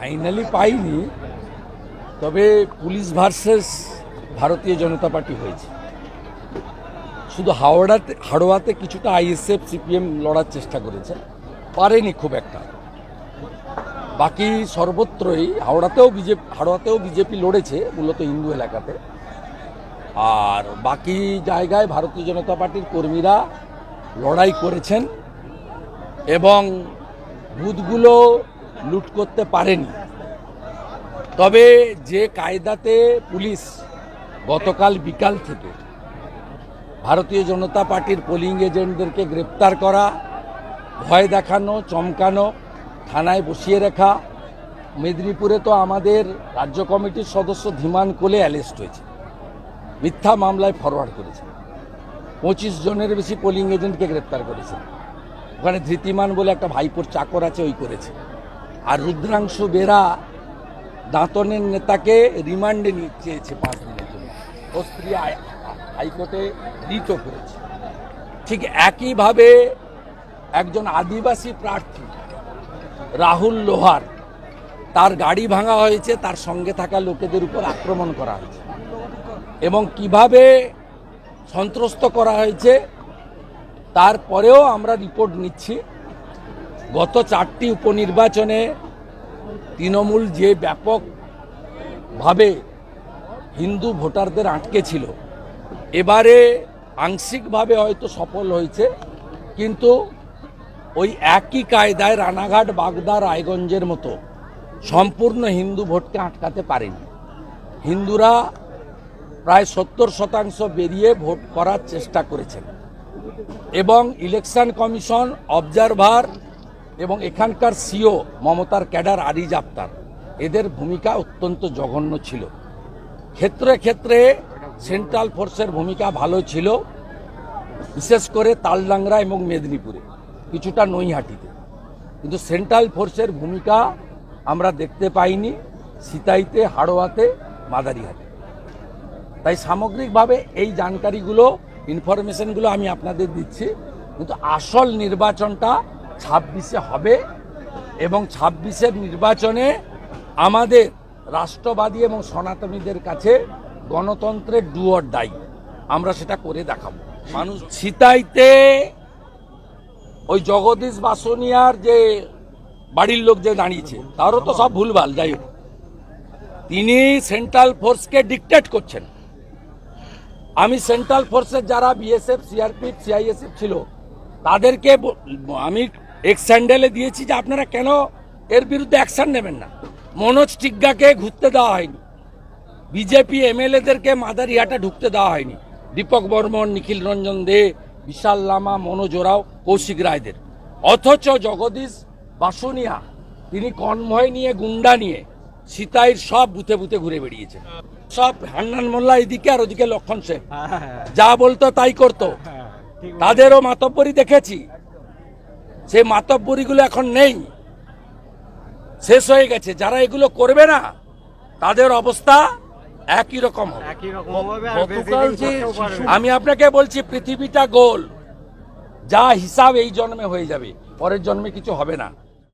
Finally পাইনি, তবে police versus ভারতীয় জনতা পার্টি হয়েছে। শুধু হাওড়াতে হাড়োয়াতে কিছুটা আইএসএফ, সিপিএম লড়ার চেষ্টা করেছে, পারেনি খুব একটা। বাকি সর্বত্রই হাওড়াতেও বিজেপি হাড়োয়াতেও বিজেপি লড়েছে, মূলত হিন্দু এলাকাতে। আর বাকি জায়গায় ভারতীয় জনতা পার্টির কর্মীরা লড়াই করেছেন এবং বুথগুলো লুট করতে পারেনি। তবে যে কায়দাতে পুলিশ গতকাল বিকাল থেকে ভারতীয় জনতা পার্টির পোলিং এজেন্টদেরকে গ্রেপ্তার করা, ভয় দেখানো, চমকানো, থানায় বসিয়ে রাখা, মেদিনীপুরে তো আমাদের রাজ্য কমিটির সদস্য ধীমান কোলে অ্যারেস্ট হয়েছে। মিথ্যা মামলায় ফরওয়ার্ড করেছে। পঁচিশ জনের বেশি পোলিং এজেন্টকে গ্রেপ্তার করেছে। ওখানে ধৃতিমান বলে একটা ভাইপোর চাকর আছে, ওই করেছে। আর রুদ্রাংশু বেরা দাঁতনের নেতাকে রিমান্ডে নিয়ে চেয়েছে পাঁচ দিনের জন্য। ও স্ত্রী হাই- হাইকোর্টে রিটও করেছে। ঠিক একইভাবে একজন আদিবাসী প্রার্থী, রাহুল লোহার, তার গাড়ি ভাঙা হয়েছে, তার সঙ্গে থাকা লোকেদের উপর আক্রমণ করা হয়েছে। এবং কীভাবে সন্ত্রস্ত করা হয়েছে, তারপরেও আমরা রিপোর্ট নিচ্ছি। গত চারটি উপনির্বাচনে তৃণমূল যে ব্যাপকভাবে হিন্দু ভোটারদের আটকে ছিল, এবারে আংশিকভাবে হয়তো সফল হয়েছে, কিন্তু ওই একই কায়দায় রানাঘাট, বাগদা, রায়গঞ্জের মতো সম্পূর্ণ হিন্দু ভোটকে আটকাতে পারেনি। হিন্দুরা প্রায় সত্তর শতাংশ বেরিয়ে ভোট করার চেষ্টা করেছেন এবং ইলেকশন কমিশন অবজারভার এবং এখানকার সিও মমতার ক্যাডার আরিজ আফতার এদের ভূমিকা অত্যন্ত জঘন্য ছিল। ক্ষেত্রে ক্ষেত্রে সেন্ট্রাল ফোর্সের ভূমিকা ভালো ছিল, বিশেষ করে তালডাংরা এবং মেদিনীপুরে, কিছুটা নৈহাটিতে। কিন্তু সেন্ট্রাল ফোর্সের ভূমিকা আমরা দেখতে পাইনি সিতাইতে, হাড়োয়াতে, মাদারিহাটে। তাই সামগ্রিকভাবে এই জানকারিগুলো, ইনফরমেশনগুলো আমি আপনাদের দিচ্ছি। কিন্তু আসল নির্বাচনটা ছাব্বিশে হবে এবং ছাব্বিশের নির্বাচনে আমাদের রাষ্ট্রবাদী এবং সনাতনীদের কাছে গণতন্ত্রের ডুয়ার দায়ী আমরা সেটা করে দেখাব। মানুষ ছিতাইতে ওই জগদীশ বাসনিয়ার যে বাড়ির লোক যে দাঁড়িয়েছে, তারও তো সব ভুলভাল, যাই হোক। তিনি সেন্ট্রাল ফোর্সকে ডিকটেট করছেন। আমি সেন্ট্রাল ফোর্সের যারা বিএসএফ সিআরপিএফ সিআইএসএফ ছিল, তাদেরকে আমি এক্স স্যান্ডেলে দিয়েছি যে আপনারা কেন এর বিরুদ্ধে অ্যাকশন নেবেন না। মনোজ টিগ্গাকে ঘুরতে দেওয়া হয়নি। বিজেপি এমএলএদেরকে মাদারিহাটে ঢুকতে দেওয়া হয়নি। দীপক বর্মন নিখিল রঞ্জন দে বিশাল লামা মনোজ ওরাও কৌশিক রায়দের। অথচ জগদীশ বাসুনিয়া তিনি কনভয় নিয়ে গুন্ডা নিয়ে সীতাইর সব বুথে বুথে ঘুরে বেরিয়েছেন সব হান্নান মোল্লা এদিকে আর ওদিকে লক্ষণ শেখ যা বলতো তাই করতো। তাদেরও মাতব্বরি দেখেছি। সেই মাতব্বরিগুলো এখন নেই। শেষ হয়ে গেছে। যারা এগুলো করবে না তাদের অবস্থা একই রকম। আমি আপনাকে বলছি পৃথিবীটা গোল। যা হিসাব এই জন্মে হয়ে যাবে পরের জন্মে কিছু হবে না।